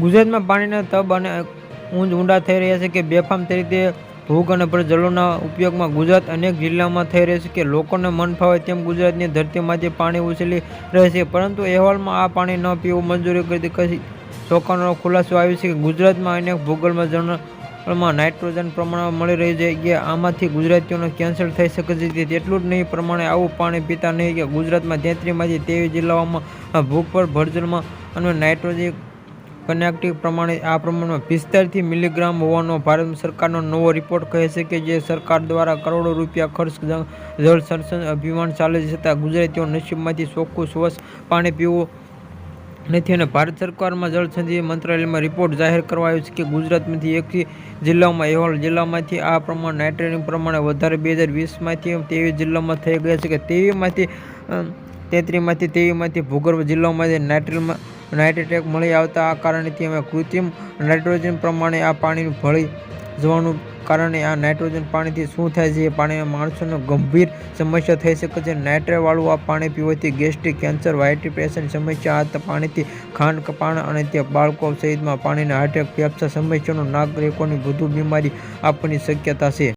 ગુજરાતમાં પાણીના તબ અને ઊંચ ઊંડા થઈ રહ્યા છે કે બેફામ તરીકે ભૂખ અને જલોના ઉપયોગમાં ગુજરાત અનેક જિલ્લામાં થઈ રહ્યું છે કે લોકોને મન ફાવે તેમ ગુજરાતની ધરતીમાંથી પાણી ઉછળી રહે છે. પરંતુ અહેવાલમાં આ પાણી ન પીવું મંજૂરી કરતી કશી ચોંકાવનારો ખુલાસો આવ્યો છે કે ગુજરાતમાં અનેક ભૂગોળમાં જળમાં નાઇટ્રોજન પ્રમાણમાં મળી રહી છે કે આમાંથી ગુજરાતીઓને કેન્સર થઈ શકે છે. તેટલું જ નહીં પ્રમાણે આવું પાણી પીતા નહીં કે ગુજરાતમાં તેત્રીમાંથી તેવી જિલ્લાઓમાં ભૂખ પર ભરજળમાં અને નાઇટ્રોજન કનેક્ટિવ પ્રમાણે આ પ્રમાણમાં પિસ્તાલીસથી મિલીગ્રામ હોવાનો ભારત સરકારનો નવો રિપોર્ટ કહે છે કે જે સરકાર દ્વારા કરોડો રૂપિયા ખર્ચ જળ સંરક્ષણ અભિયાન ચાલે છે છતાં ગુજરાતીઓ નસીબમાંથી ચોખ્ખું સ્વચ્છ પાણી પીવું નથી અને ભારત સરકારમાં જળ સંચય મંત્રાલયમાં રિપોર્ટ જાહેર કરવામાં આવ્યો છે કે ગુજરાતમાંથી એકથી જિલ્લાઓમાં અહેવાલ જિલ્લામાંથી આ પ્રમાણ નાઇટ્રેટનું પ્રમાણે વધારે બે હજાર વીસમાંથી ત્રેવીસ જિલ્લામાં થઈ ગયા છે કે તેવીમાંથી તેત્રીસમાંથી તેવીમાંથી ભૂગર્ભ જિલ્લાઓમાંથી નાઇટ્રોજનમાં નાઇટ્રેટ મળી આવતા આ કારણેથી અમે કૃત્રિમ નાઇટ્રોજન પ્રમાણે આ પાણીનું ભળી જવાનું કારણે આ નાઇટ્રોજન પાણીથી શું થાય છે એ પાણીમાં માણસોને ગંભીર સમસ્યા થઈ શકે છે. નાઇટ્રેટવાળું આ પાણી પીવાથી ગેસ્ટ્રિક કેન્સર વ્હાઇટ પ્રેશરની સમસ્યા, આ પાણીથી ખાંડ, કપાણ અને તે બાળકો સહિતમાં પાણીના હાર્ટ એટેક ફેફસા સમસ્યાનો નાગરિકોની વધુ બીમારી આપવાની શક્યતા છે.